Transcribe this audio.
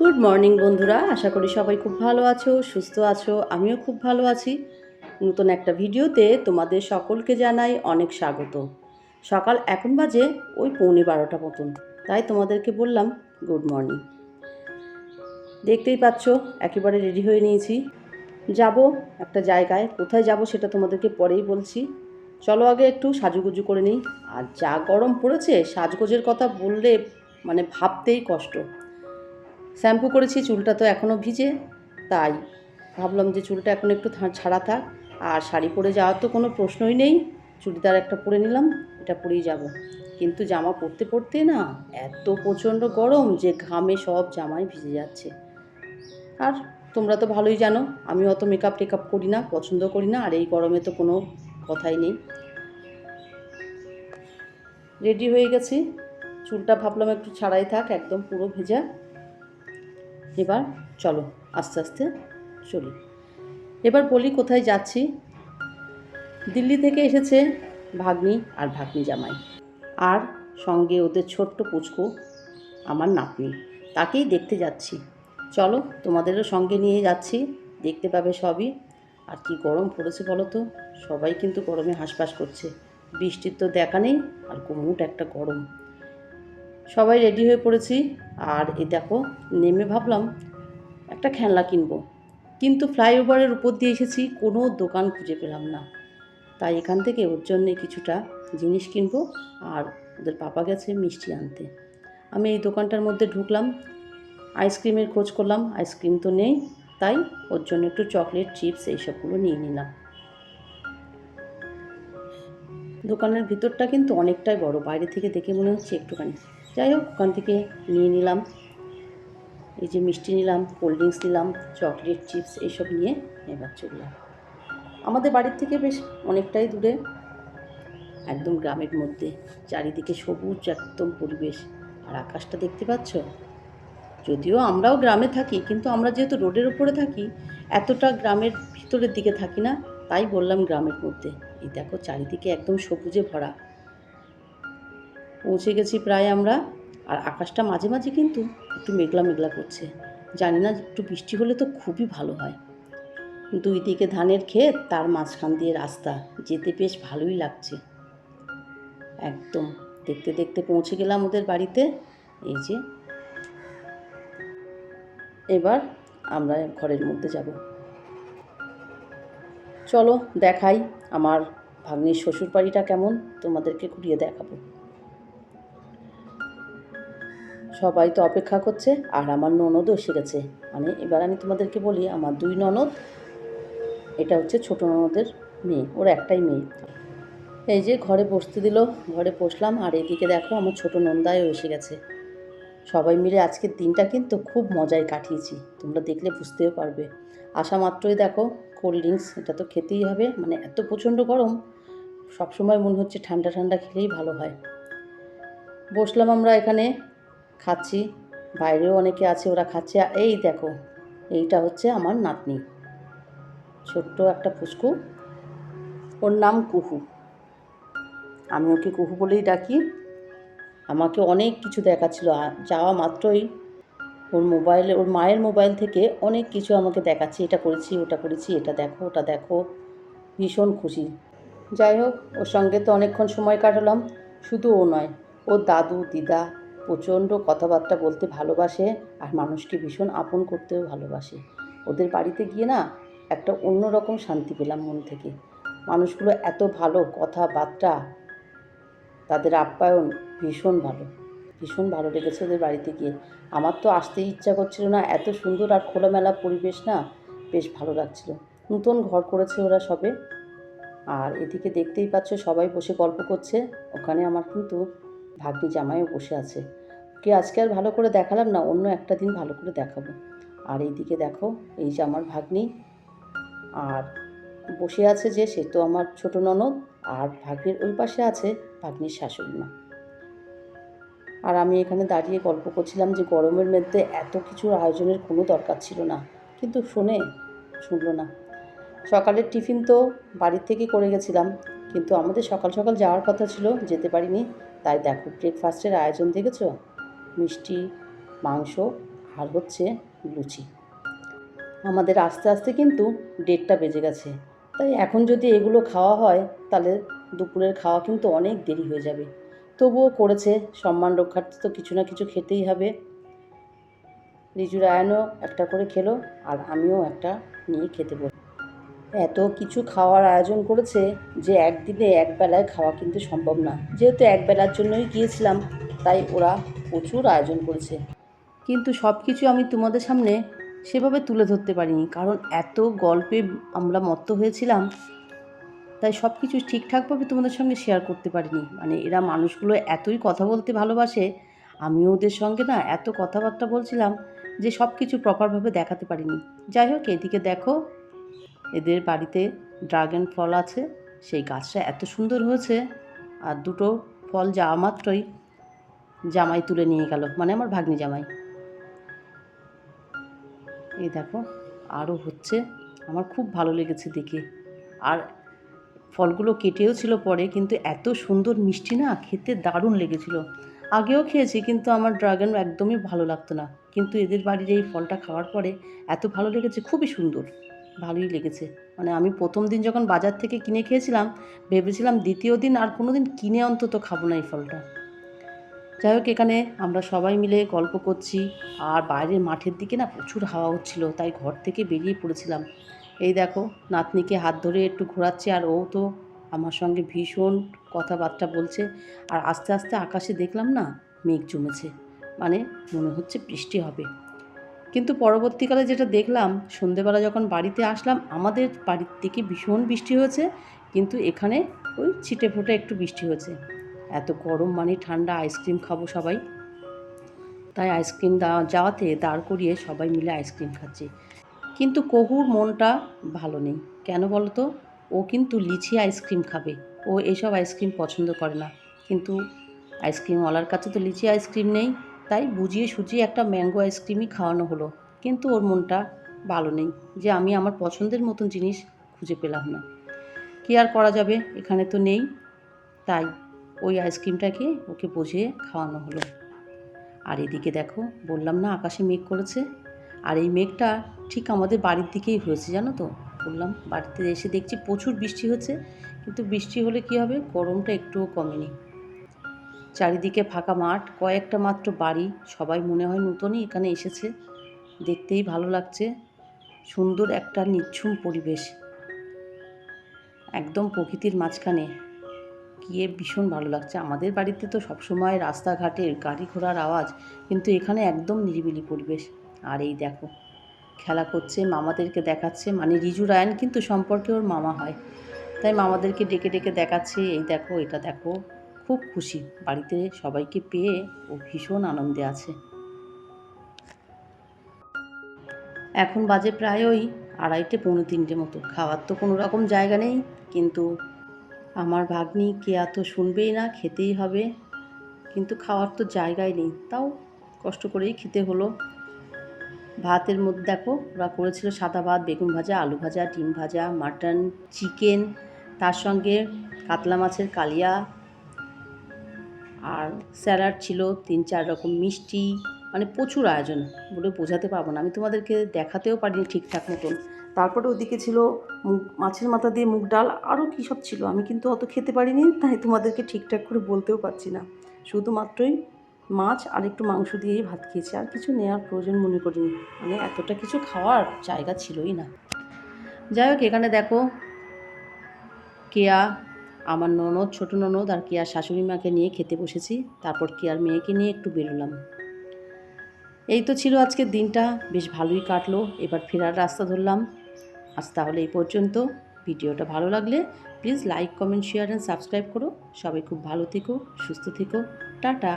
Good morning বন্ধুরা, আশা করি সবাই খুব ভালো আছো, সুস্থ আছো, আমিও খুব ভালো আছি। নতুন একটা ভিডিওতে তোমাদের সকলকে জানাই অনেক স্বাগত। সকাল এখন বাজে ওই পৌনে বারোটা মতন, তাই তোমাদেরকে বললাম গুড মর্নিং। দেখতেই পাচ্ছ, একেবারে রেডি হয়ে নিয়েছি। যাব একটা জায়গায়, কোথায় যাব সেটা তোমাদেরকে পরেই বলছি। চলো আগে একটু সাজুগুজু করে নিই। আর যা গরম পড়েছে, সাজগোজের কথা বললে মানে ভাবতেই কষ্ট। শ্যাম্পু করেছি, চুলটা তো এখনও ভিজে, তাই ভাবলাম যে চুলটা এখন একটু ছাড়া থাক। আর শাড়ি পরে যাওয়ার তো কোনো প্রশ্নই নেই। চুড়িদার একটা পরে নিলাম, এটা পরেই যাব। কিন্তু জামা পরতে পরতে না এত প্রচণ্ড গরম যে ঘামে সব জামাই ভিজে যাচ্ছে। আর তোমরা তো ভালোই জানো, আমি অত মেকআপ টেকআপ করি না, পছন্দ করি না, আর এই গরমে তো কোনো কথাই নেই। রেডি হয়ে গেছি। চুলটা ভাবলাম একটু ছাড়াই থাক, একদম পুরো ভেজা। এবার চলো, আস্তে আস্তে চলি। এবার বলি কোথায় যাচ্ছি। দিল্লি থেকে এসেছে ভাগ্নি আর ভাগ্নি জামাই। আর সঙ্গে ওদের ছোট্ট পুচকু, আমার নাতনি। তাকেই দেখতে যাচ্ছি। চলো, তোমাদেরও সঙ্গে নিয়ে যাচ্ছি। দেখতে পাবে সবই। আর কি গরম পড়েছে বলো তো? সবাই কিন্তু গরমে হাঁসফাঁস করছে। বৃষ্টির তো দেখা নেই, আর কুমুট একটা গরম। সবাই রেডি হয়ে পড়েছি। আর এ দেখো, নেমে ভাবলাম একটা খেলনা কিনবো। কিন্তু ফ্লাইওভারের উপর দিয়ে এসেছি, কোনো দোকান খুঁজে পেলাম না। তাই এখান থেকে ওর জন্যে কিছুটা জিনিস কিনবো আর ওদের পাপা গেছে মিষ্টি আনতে। আমি এই দোকানটার মধ্যে ঢুকলাম, আইসক্রিমের খোঁজ করলাম, আইসক্রিম তো নেই। তাই ওর জন্য একটু চকলেট, চিপস এইসবগুলো নিয়ে নিলাম। দোকানের ভিতরটা কিন্তু অনেকটাই বড়, বাইরে থেকে দেখে মনে হচ্ছে একটুখানি যাই হোক, ওখান থেকে নিয়ে নিলাম। এই যে মিষ্টি নিলাম, কোল্ড ড্রিঙ্কস নিলাম, চকলেট, চিপস এইসব নিয়ে এবার চললাম আমাদের বাড়ির থেকে বেশ অনেকটাই দূরে, একদম গ্রামের মধ্যে। চারিদিকে সবুজ একদম পরিবেশ। আর আকাশটা দেখতে পাচ্ছ? যদিও আমরাও গ্রামে থাকি, কিন্তু আমরা যেহেতু রোডের উপরে থাকি, এতটা গ্রামের ভিতরের দিকে থাকি না, তাই বললাম গ্রামের মধ্যে। এই দেখো, চারিদিকে একদম সবুজে ভরা। পৌঁছে গেছি প্রায় আমরা। আর আকাশটা মাঝে মাঝে কিন্তু একটু মেঘলা মেঘলা করছে। জানি না, একটু বৃষ্টি হলে তো খুবই ভালো হয়। দুই দিকে ধানের ক্ষেত, তার মাঝখান দিয়ে রাস্তা। যেতে বেশ ভালোই লাগছে। একদম, দেখতে দেখতে পৌঁছে গেলাম ওদের বাড়িতে। এই যে, এবার আমরা ঘরের মধ্যে যাব। চলো, দেখাই আমার ভাগ্নির শ্বশুর বাড়িটা কেমন। তোমাদেরকে ঘুরিয়ে দেখাবো। সবাই তো অপেক্ষা করছে, আর আমার ননদও এসে গেছে। মানে এবার আমি তোমাদেরকে বলি, আমার দুই ননদ, এটা হচ্ছে ছোট ননদের মেয়ে, ওর একটাই মেয়ে। এই যে ঘরে বসতে দিল, ঘরে বসলাম, আর এদিকে দেখো আমার ছোট নন্দায়ও এসে গেছে। সবাই মিলে আজকের দিনটা কিন্তু খুব মজায় কাটিয়েছি, তোমরা দেখলে বুঝতেও পারবে। আসা মাত্রই দেখো কোল্ড ড্রিঙ্কস এটা তো খেতেই হবে মানে এত প্রচণ্ড গরম, সবসময় মনে হচ্ছে ঠান্ডা ঠান্ডা খেলেই ভালো হয়। বসলাম আমরা এখানে খাচ্ছি। বাইরেও অনেকে আছে, ওরা খাচ্ছে। আর এই দেখো, এইটা হচ্ছে আমার নাতনি। ছোট্ট একটা পুচকু ওর নাম কুহু। আমি ওকে কুহু বলেই ডাকি। আমাকে অনেক কিছু দেখাচ্ছিল। যাওয়া মাত্রই ওর মোবাইলে, ওর মায়ের মোবাইল থেকে অনেক কিছু আমাকে দেখাচ্ছে। এটা করেছি, ওটা করেছি, এটা দেখো, ওটা দেখো। ভীষণ খুশি। যাই হোক, ওর সঙ্গে তো অনেকক্ষণ সময় কাটালাম। শুধু ও নয়, ওর দাদু, দিদা প্রচণ্ড কথাবার্তা বলতে ভালোবাসে আর মানুষকে ভীষণ আপন করতেও ভালোবাসে। ওদের বাড়িতে গিয়ে না একটা অন্যরকম শান্তি পেলাম মন থেকে। মানুষগুলো এত ভালো কথাবার্তা, তাদের আপ্যায়ন ভীষণ ভালো ভীষণ ভালো লেগেছে ওদের বাড়িতে গিয়ে। আমার তো আসতেই ইচ্ছা করছিল না, এত সুন্দর আর খোলামেলা পরিবেশ না, বেশ ভালো লাগছিল। নতুন ঘর করেছে ওরা সবে। আর এদিকে দেখতেই পাচ্ছ সবাই বসে গল্প করছে। ওখানে আমার কিন্তু ভাগ্নি জামাইও বসে আছে। কে আজকে আর ভালো করে দেখালাম না, অন্য একটা দিন ভালো করে দেখাবো। আর এইদিকে দেখো, এই যে আমার ভাগ্নি। আর বসে আছে যে, সে তো আমার ছোট ননদ, আর ভাগ্নির ওই পাশে আছে ভাগ্নির শাশুড়ি মা। আর আমি এখানে দাঁড়িয়ে গল্প করছিলাম যে, গরমের মধ্যে এত কিছুর আয়োজনের কোনো দরকার ছিল না। কিন্তু শুনে, শুনলো না। সকালের টিফিন তো বাড়ির থেকে করে গেছিলাম, কিন্তু আমাদের সকাল সকাল যাওয়ার কথা ছিল, যেতে পারিনি। তাই দেখো ব্রেকফাস্টের আয়োজন দেখেছ? মিষ্টি, মাংস, আর হচ্ছে লুচি। আমাদের আস্তে আস্তে কিন্তু ডেটটা বেজে গেছে। তাই এখন যদি এগুলো খাওয়া হয়, তাহলে দুপুরের খাওয়া কিন্তু অনেক দেরি হয়ে যাবে। তবুও করেছে, সম্মান রক্ষার্থে তো কিছু না কিছু খেতেই হবে। রিজু রায়ানও একটা করে খেলো, আর আমিও একটা নিয়ে খেতে বলি এত কিছু খাওয়ার আয়োজন করেছে যে একদিনে এক বেলায় খাওয়া কিন্তু সম্ভব না। যেহেতু এক বেলার জন্যই গিয়েছিলাম, তাই ওরা প্রচুর আয়োজন করেছে। কিন্তু সব কিছু আমি তোমাদের সামনে সেভাবে তুলে ধরতে পারিনি, কারণ এত গল্পে আমরা মত্ত হয়েছিলাম, তাই সব কিছু ঠিকঠাকভাবে তোমাদের সঙ্গে শেয়ার করতে পারিনি। মানে এরা মানুষগুলো এতই কথা বলতে ভালোবাসে আমিও ওদের সঙ্গে না এত কথাবার্তা বলছিলাম যে সব কিছু প্রপারভাবে দেখাতে পারিনি। যাই হোক, এদিকে দেখো এদের বাড়িতে ড্রাগন ফল আছে। সেই গাছটা এত সুন্দর হয়েছে। আর দুটো ফল যাওয়া মাত্রই জামাই তুলে নিয়ে গেল। মানে আমার ভাগ্নি জামাই। এই দেখো আরও হচ্ছে। আমার খুব ভালো লেগেছে দেখে। আর ফলগুলো কেটেও ছিল পরে, কিন্তু এত সুন্দর মিষ্টি না, খেতে দারুণ লেগেছিল। আগেও খেয়েছি, কিন্তু আমার ড্রাগন একদমই ভালো লাগতো না। কিন্তু এদের বাড়ির এই ফলটা খাওয়ার পরে এত ভালো লেগেছে, খুবই সুন্দর। ভালোই লেগেছে। মানে আমি প্রথম দিন যখন বাজার থেকে কিনে খেয়েছিলাম, ভেবেছিলাম দ্বিতীয় দিন আর কোনো দিন কিনে অন্তত খাব না এই ফলটা। যাই হোক, এখানে আমরা সবাই মিলে গল্প করছি। আর বাইরের মাঠের দিকে না প্রচুর হাওয়া হচ্ছিল, তাই ঘর থেকে বেরিয়ে পড়েছিলাম। এই দেখো, নাতনিকে হাত ধরে একটু ঘোরাচ্ছি, আর ও তো আমার সঙ্গে ভীষণ কথাবার্তা বলছে। আর আস্তে আস্তে আকাশে দেখলাম না মেঘ জমেছে। মানে মনে হচ্ছে বৃষ্টি হবে। কিন্তু পরবর্তীকালে যেটা দেখলাম, সন্ধেবেলা যখন বাড়িতে আসলাম, আমাদের বাড়ির থেকে ভীষণ বৃষ্টি হয়েছে, কিন্তু এখানে ওই ছিটে ফোটে একটু বৃষ্টি হয়েছে। এত গরম মানে ঠান্ডা, আইসক্রিম খাব সবাই। তাই আইসক্রিম যাওয়াতে দাঁড় করিয়ে সবাই মিলে আইসক্রিম খাচ্ছে। কিন্তু কহুর মনটা ভালো নেই। কেন বলো তো ও কিন্তু লিচি আইসক্রিম খাবে। ও এসব আইসক্রিম পছন্দ করে না। কিন্তু আইসক্রিমওয়ালার কাছে তো লিচি আইসক্রিম নেই। তাই বুঝিয়ে সুজিয়ে একটা ম্যাঙ্গো আইসক্রিমই খাওয়ানো হলো। কিন্তু ওর মনটা ভালো নেই যে আমি আমার পছন্দের মতন জিনিস খুঁজে পেলাম না। কী আর করা যাবে? এখানে তো নেই। তাই ওই আইসক্রিমটাকে ওকে বুঝিয়ে খাওয়ানো হলো। আর এদিকে দেখো, বললাম না আকাশে মেঘ করেছে? আর এই মেঘটা ঠিক আমাদের বাড়ির দিকেই হয়েছে, জানো তো? বললাম, বাড়িতে এসে দেখছি প্রচুর বৃষ্টি হচ্ছে। কিন্তু বৃষ্টি হলে কি হবে? গরমটা একটুও কমেনি। চারিদিকে ফাঁকা মাঠ, কয়েকটা মাত্র বাড়ি, সবাই মনে হয় নতুনই এখানে এসেছে। দেখতেই ভালো লাগছে, সুন্দর একটা নিচ্ছুম পরিবেশ। একদম প্রকৃতির মাঝখানে। গিয়ে ভীষণ ভালো লাগছে। আমাদের বাড়িতে তো সবসময় রাস্তাঘাটের গাড়ি ঘোড়ার আওয়াজ, কিন্তু এখানে একদম নিরিবিলি পরিবেশ। আর এই দেখো, খেলা করছে, মামাদেরকে দেখাচ্ছে। মানে রিজু রায়ন কিন্তু সম্পর্কে ওর মামা হয়। তাই মামাদেরকে ডেকে ডেকে দেখাচ্ছে। এই দেখো, এটা দেখো। খুব খুশি। বাড়িতে সবাইকে পেয়ে ও ভীষণ আনন্দে আছে। এখন বাজে প্রায় ওই আড়াইটে, পৌনে তিনটে মতো। খাওয়ার তো কোনো রকম জায়গা নেই, কিন্তু আমার ভাগ্নি কেয়া তো শুনবেই না, খেতেই হবে। কিন্তু খাওয়ার তো জায়গায় নেই, তাও কষ্ট করেই খেতে হলো। ভাতের মধ্যে দেখো, ওরা করেছিল সাদা ভাত, বেগুন ভাজা, আলু ভাজা, ডিম ভাজা, মাটন, চিকেন, তার সঙ্গে কাতলা মাছের কালিয়া আর স্যালাড ছিল তিন চার রকম মিষ্টি মানে প্রচুর আয়োজন বলে বোঝাতে পারব না। আমি তোমাদেরকে দেখাতেও পারিনি ঠিকঠাক মতন। তারপরে ওদিকে ছিল মুগ, মাছের মাথা দিয়ে মুগ ডাল, আরও কী সব ছিল? আমি কিন্তু অত খেতে পারিনি, তাই তোমাদেরকে ঠিকঠাক করে বলতেও পারছি না। শুধুমাত্রই মাছ আর একটু মাংস দিয়েই ভাত খেয়েছি, আর কিছু নেওয়ার প্রয়োজন মনে করিনি। মানে এতটা কিছু খাওয়ার জায়গা ছিলই না। যাই হোক, এখানে দেখো, কেয়া আমার ননদ, ছোটো ননদ আর কেয়ার শাশুড়ি মাকে নিয়ে খেতে বসেছি। তারপর কেয়ার মেয়েকে নিয়ে একটু বেরোলাম। এই তো ছিল আজকের দিনটা। বেশ ভালোই কাটলো। এবার ফেরার রাস্তা ধরলাম। আজ তাহলে এই পর্যন্ত। ভিডিওটা ভালো লাগলে please like comment share and subscribe করো। সবাই খুব ভালো থেকো, সুস্থ থেকো। টাটা।